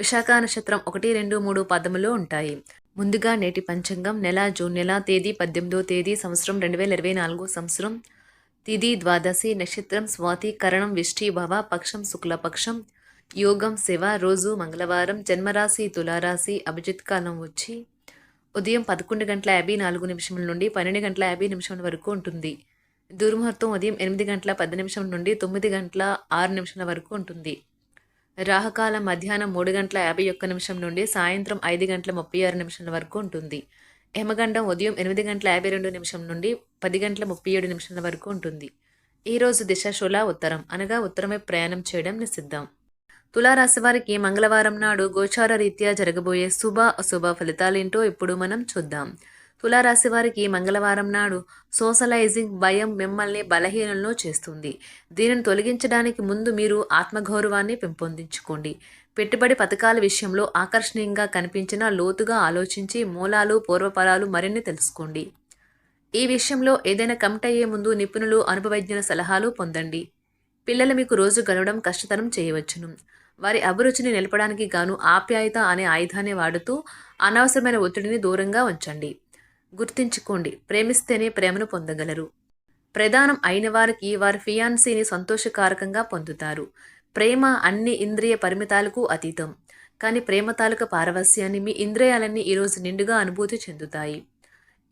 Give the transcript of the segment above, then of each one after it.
విశాఖ నక్షత్రం ఒకటి రెండు మూడు పదములు ఉంటాయి. ముందుగా నేటి పంచాంగం నెల జూన్ నెల తేదీ పద్దెనిమిదో తేదీ సంవత్సరం రెండు వేల ఇరవై నాలుగో సంవత్సరం. తిది ద్వాదశి నక్షత్రం స్వాతి కరణం విష్టి భవ పక్షం శుక్లపక్షం యోగం శివ రోజు మంగళవారం జన్మరాశి తులారాశి అభిజిత్ కాలం వచ్చి ఉదయం పదకొండు గంటల యాభై నాలుగు నిమిషముల నుండి పన్నెండు గంటల యాభై నిమిషముల వరకు ఉంటుంది. దుర్ముహూర్తం ఉదయం ఎనిమిది గంటల పది నిమిషం నుండి తొమ్మిది గంటల ఆరు నిమిషాల వరకు ఉంటుంది. రాహకాలం మధ్యాహ్నం మూడు గంటల యాభై ఒక్క నిమిషం నుండి సాయంత్రం ఐదు గంటల ముప్పై ఆరు నిమిషాల వరకు ఉంటుంది. యమగండం ఉదయం ఎనిమిది గంటల యాభై రెండు నిమిషం నుండి పది గంటల ముప్పై ఏడు నిమిషాల వరకు ఉంటుంది. ఈరోజు దిశ శుల ఉత్తరం. అనగా ఉత్తరమే ప్రయాణం చేయడం నిషిద్ధం. తులారాశి వారికి మంగళవారం నాడు గోచార రీత్యా జరగబోయే శుభ అశుభ ఫలితాలేంటో ఇప్పుడు మనం చూద్దాం. తులారాశి వారికి మంగళవారం నాడు సోషలైజింగ్ భయం మిమ్మల్ని బలహీనంలో చేస్తుంది. దీనిని తొలగించడానికి ముందు మీరు ఆత్మగౌరవాన్ని పెంపొందించుకోండి. పెట్టుబడి పథకాల విషయంలో ఆకర్షణీయంగా కనిపించిన లోతుగా ఆలోచించి మూలాలు పూర్వపరాలు మరిన్ని తెలుసుకోండి. ఈ విషయంలో ఏదైనా కమిట్ అయ్యే ముందు నిపుణులు అనుభవజ్ఞుల సలహాలు పొందండి. పిల్లలు మీకు రోజు గడవడం కష్టతరం చేయవచ్చును. వారి అభిరుచిని నిలపడానికి గాను ఆప్యాయత అనే ఆయుధాన్ని వాడుతూ అనవసరమైన ఒత్తిడిని దూరంగా ఉంచండి. గుర్తించుకోండి. ప్రేమిస్తేనే ప్రేమను పొందగలరు. ప్రధానం అయిన వారికి వారి ఫియాన్సీని సంతోషకారకంగా పొందుతారు. ప్రేమ అన్ని ఇంద్రియ పరిమితాలకు అతీతం. కానీ ప్రేమ తాలూక పారవస్యాన్ని మీ ఇంద్రియాలన్నీ ఈరోజు నిండుగా అనుభూతి చెందుతాయి.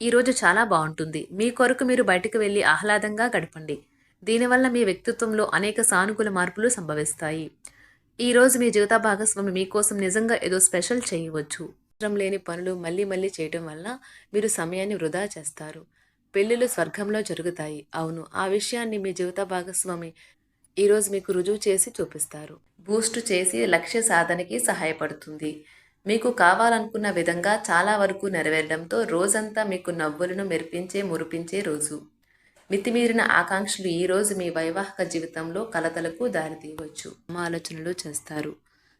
ఈరోజు చాలా బాగుంటుంది. మీ కొరకు మీరు బయటకు వెళ్ళి ఆహ్లాదంగా గడపండి. దీనివల్ల మీ వ్యక్తిత్వంలో అనేక సానుకూల మార్పులు సంభవిస్తాయి. ఈరోజు మీ జీవిత భాగస్వామి మీకోసం నిజంగా ఏదో స్పెషల్ చేయవచ్చు. అవసరం లేని పనులు మళ్ళీ మళ్ళీ చేయటం వల్ల మీరు సమయాన్ని వృధా చేస్తారు. పెళ్ళిళ్ళు స్వర్గంలో జరుగుతాయి. అవును ఆ విషయాన్ని మీ జీవిత భాగస్వామి ఈరోజు మీకు రుజువు చేసి చూపిస్తారు. బూస్ట్ చేసి లక్ష్య సాధనకి సహాయపడుతుంది. మీకు కావాలనుకున్న విధంగా చాలా వరకు నెరవేరడంతో రోజంతా మీకు నవ్వులను మెరిపించే మురిపించే రోజు. మితిమీరిన ఆకాంక్షలు ఈరోజు మీ వైవాహిక జీవితంలో కలతలకు దారితీయవచ్చు. ఆలోచనలు చేస్తారు.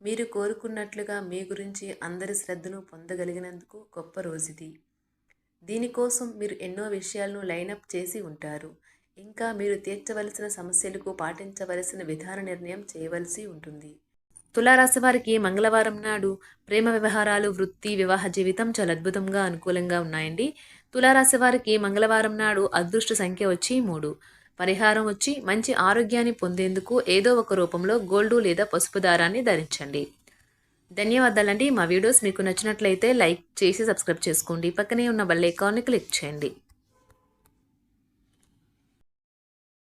మీరు కోరుకున్నట్లుగా మీ గురించి అందరి శ్రద్ధను పొందగలిగినందుకు గొప్ప రోజుది. దీనికోసం మీరు ఎన్నో విషయాలను లైనప్ చేసి ఉంటారు. ఇంకా మీరు తీర్చవలసిన సమస్యలకు పాటించవలసిన విధాన నిర్ణయం చేయవలసి ఉంటుంది. తులారాశి వారికి మంగళవారం నాడు ప్రేమ వ్యవహారాలు వృత్తి వివాహ జీవితం చాలా అద్భుతంగా అనుకూలంగా ఉన్నాయండి. తులారాశి వారికి మంగళవారం నాడు అదృష్ట సంఖ్య వచ్చి మూడు. పరిహారం వచ్చి మంచి ఆరోగ్యాన్ని పొందేందుకు ఏదో ఒక రూపంలో గోల్డు లేదా పసుపు దారాన్ని ధరించండి. ధన్యవాదాలండి. మా వీడియోస్ మీకు నచ్చినట్లయితే లైక్ చేసి సబ్స్క్రైబ్ చేసుకోండి. పక్కనే ఉన్న బెల్ ఐకాన్ని క్లిక్ చేయండి.